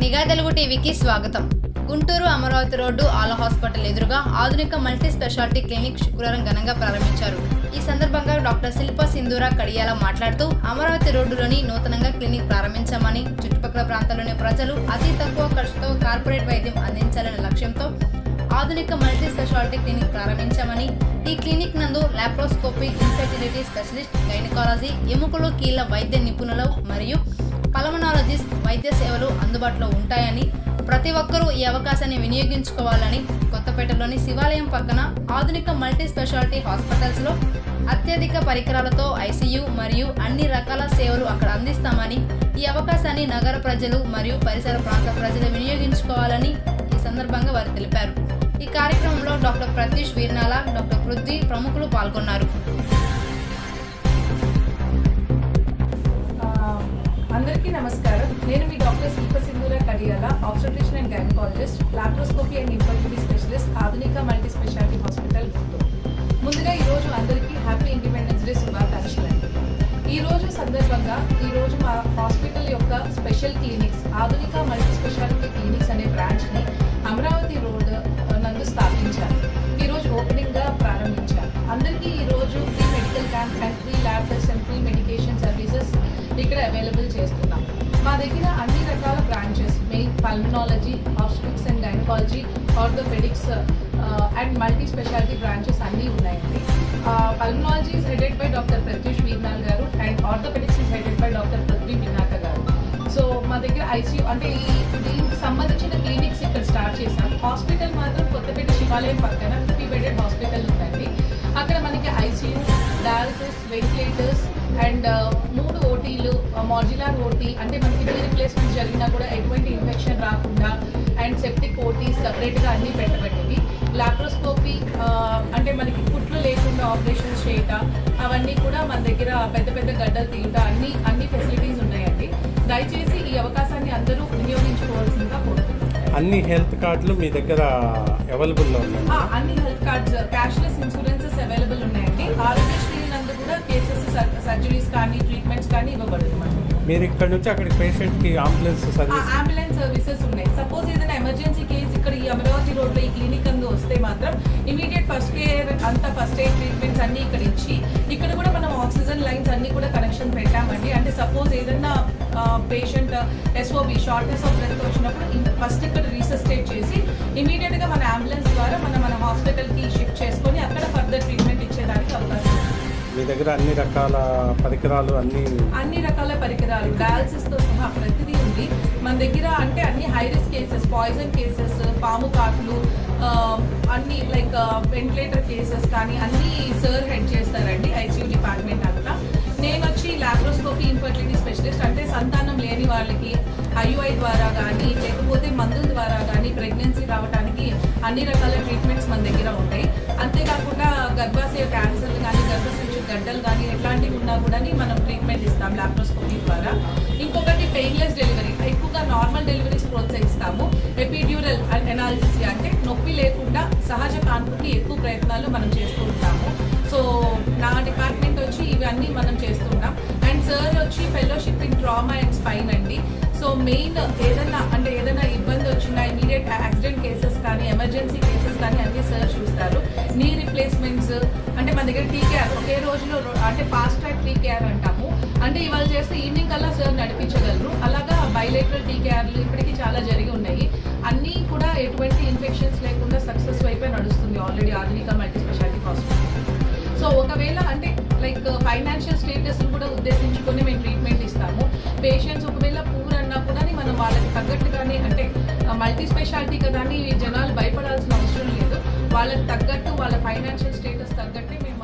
నిఘా తెలుగు టీవీకి స్వాగతం. గుంటూరు అమరావతి రోడ్డు ఆల హాస్పిటల్ ఎదురుగా ఆధునిక మల్టీ స్పెషాలిటీ క్లినిక్ శుక్రవారం ఘనంగా ప్రారంభించారు. ఈ సందర్భంగా డాక్టర్ శిల్ప సింధూర కడియాల మాట్లాడుతూ అమరావతి రోడ్డులోని నూతనంగా క్లినిక్ ప్రారంభించామని చుట్టుపక్కల ప్రాంతాల్లోని ప్రజలు అతి తక్కువ ఖర్చుతో కార్పొరేట్ వైద్యం అందించాలనే లక్ష్యంతో ఆధునిక మల్టీ స్పెషాలిటీ క్లినిక్ ప్రారంభించామని ఈ క్లినిక్ నందు లాప్రోస్కోపీ ఇన్ఫెర్టిలిటీ స్పెషలిస్ట్ గైనకాలజీ ఎముకలు కీళ్ళ వైద్య నిపుణులు మరియు పల్మనాలజిస్ట్ వైద్య సేవలు అందుబాటులో ఉంటాయని ప్రతి ఒక్కరూ ఈ అవకాశాన్ని వినియోగించుకోవాలని కొత్తపేటలోని శివాలయం పక్కన ఆధునిక మల్టీ స్పెషాలిటీ హాస్పిటల్స్లో అత్యధిక పరికరాలతో ఐసీయూ మరియు అన్ని రకాల సేవలు అక్కడ అందిస్తామని ఈ అవకాశాన్ని నగర ప్రజలు మరియు పరిసర ప్రాంత ప్రజలు వినియోగించుకోవాలని ఈ సందర్భంగా వారు తెలిపారు. ఈ కార్యక్రమంలో డాక్టర్ ప్రతీష్ వీర్నాల డాక్టర్ పృథ్వీ ప్రముఖులు పాల్గొన్నారు. అందరికీ నమస్కారం. నేను మీ doctor Shilpa Sindhura Kadiyala obstetrician and gynaecologist laparoscopy and infertility specialist Adhunika multi speciality hospital Guntur. ముందుగా ఈరోజు అందరికీ హ్యాపీ ఇండిపెండెన్స్ డే శుభాకాంక్షలు అండి. ఈ రోజు సందర్భంగా ఈరోజు మా హాస్పిటల్ యొక్క special clinics Adhunika multi speciality clinics అనే బ్రాంచ్ని అమరావతి రోడ్ నందు స్థాపించారు. ఈరోజు ఓపెనింగ్గా ప్రారంభించారు. అందరికీ ఈరోజు free medical camp and free lab test and free medication services ఇక్కడ అవైలబుల్ చేస్తుంది దగ్గర అన్ని రకాల branches main pulmonology obstetrics and gynaecology orthopaedics and multi speciality branches అన్నీ ఉన్నాయండి. Pulmonology is headed by doctor Pratyush Veernal garu and orthopaedics is headed by doctor Prithvi Vinaka garu. So మా దగ్గర ICU అంటే ఈ దీనికి సంబంధించిన క్లినిక్స్ ఇక్కడ start చేశాం. హాస్పిటల్ మాత్రం కొత్తపేట శివాలయం పక్కన ఫిఫ్టీ బెడెడ్ హాస్పిటల్ ఉందండి. అక్కడ మనకి ఐసీయూ డయాలసిస్ వెంటిలేటర్స్ అండ్ మూడు ఓటీలు మాడ్యులర్ ఓటీ అంటే మనకి కిడ్నీ రిప్లేస్మెంట్ జరిగినా కూడా ఎటువంటి ఇన్ఫెక్షన్ రాకుండా అండ్ సెప్టిక్ ఓటీ సపరేట్గా అన్నీ పెట్టబెట్టేవి లాప్రోస్కోపీ అంటే మనకి కుట్లు లేకుండా ఆపరేషన్స్ చేయట అవన్నీ కూడా మన దగ్గర పెద్ద పెద్ద గడ్డలు తీయట అన్ని అన్ని ఫెసిలిటీస్ ఉన్నాయండి. దయచేసి ఈ అవకాశాన్ని అందరూ వినియోగించుకోవాల్సిందిగా కోరుతున్నాను. అన్ని హెల్త్ కార్డులు మీ దగ్గర అవైలబుల్లో ఉన్నాయి? అన్ని హెల్త్ కార్డ్స్ ఇవ్వబడుతుంది మీరు ఇక్కడ నుంచి అక్కడికి పేషెంట్కి అంబులెన్స్ సర్వీస్ అంబులెన్స్ సర్వీసెస్ ఉన్నాయి. సపోజ్ ఏదైనా ఎమర్జెన్సీ కేసు ఇక్కడ ఈ అమరావతి రోడ్లో ఈ క్లినిక్ అందు వస్తే మాత్రం ఇమీడియట్ ఫస్ట్ కేర్ అంతా ఫస్ట్ ఎయిడ్ ట్రీట్మెంట్స్ అన్ని ఇక్కడ ఇచ్చి ఇక్కడ కూడా మనం ఆక్సిజన్ లైన్స్ అన్ని కూడా కనెక్షన్ పెట్టామండి. అంటే సపోజ్ ఏదైనా patient SOB shortness of breath వచ్చినప్పుడు ఫస్ట్ ఇక్కడ రీసెస్టేట్ చేసి ఇమీడియట్గా మన అంబులెన్స్ ద్వారా మనం మన హాస్పిటల్కి షిఫ్ట్ చేసుకొని అక్కడ ఫర్దర్ ట్రీట్మెంట్ మీ దగ్గర అన్ని రకాల పరికరాలు అన్ని అన్ని రకాల పరికరాలు డయాలసిస్తో సహా ప్రతిదీ ఉంది. మన దగ్గర అంటే అన్ని high risk cases poison cases పాము కాకులు అన్ని లైక్ వెంటిలేటర్ కేసెస్ కానీ అన్ని సర్ హెడ్ చేస్తారండి ఐసీయూ డిపార్ట్మెంట్ అంతా. నేను వచ్చి లాప్రోస్కోపీ ఇన్ఫర్టిలిటీ స్పెషలిస్ట్ అంటే సంతానం లేని వాళ్ళకి ఐయుఐ ద్వారా కానీ లేకపోతే మందుల ద్వారా కానీ ప్రెగ్నెన్సీ రావడానికి అన్ని రకాల ట్రీట్మెంట్స్ మన దగ్గర ఉంటాయి. అంతేకాకుండా గర్భాశయ క్యాన్సర్ గడ్డలు కానీ ఎట్లాంటివి ఉన్నా కూడా మనం ట్రీట్మెంట్ ఇస్తాం లాప్రోస్కోపీ ద్వారా. ఇంకొకటి పెయిన్లెస్ డెలివరీ ఎక్కువగా నార్మల్ డెలివరీస్ ప్రోత్సహిస్తాము. ఎపిడ్యూరల్ ఎనాలిసిస్ అంటే నొప్పి లేకుండా సహజ కాన్పుకి ఎక్కువ ప్రయత్నాలు మనం చేస్తూ ఉంటాము. సో నా డిపార్ట్మెంట్ వచ్చి ఇవన్నీ మనం చేస్తున్నాం అండ్ సార్ వచ్చి fellowship in trauma and spine అండి. సో మెయిన్ ఏదైనా అంటే ఏదైనా ఇబ్బంది వచ్చినా ఇమీడియట్ యాక్సిడెంట్ కేసెస్ కానీ ఎమర్జెన్సీ కేసెస్ కానీ అన్ని సార్ చూస్తారు. నీ రిప్లేస్మెంట్స్ అంటే మన దగ్గర టీకేఆర్ ఒకే రోజులో రో- అంటే ఫాస్ట్ ట్రాక్ టీకేఆర్ అంటాము. అంటే ఇవాళ చేస్తే ఈవినింగ్ కల్లా సార్ నడిపించగలరు. అలాగా బైలేటరల్ టీకేఆర్లు ఇప్పటికీ చాలా జరిగి ఉన్నాయి. అన్నీ కూడా ఎటువంటి ఇన్ఫెక్షన్స్ లేకుండా సక్సెస్ వైపే నడుస్తుంది ఆల్రెడీ ఆధునిక మల్టీ స్పెషాలిటీ హాస్పిటల్ సో ఒకవేళ అంటే లైక్ ఫైనాన్షియల్ స్టేటస్ని కూడా ఉద్దేశించుకొని మేము ట్రీట్మెంట్ ఇస్తాము. పేషెంట్స్ తగ్గట్టుగానే అంటే మల్టీ స్పెషాలిటీ కదా అని జనాలు భయపడాల్సిన అవసరం లేదు. వాళ్ళకి తగ్గట్టు వాళ్ళ ఫైనాన్షియల్ స్టేటస్ తగ్గట్టే మేము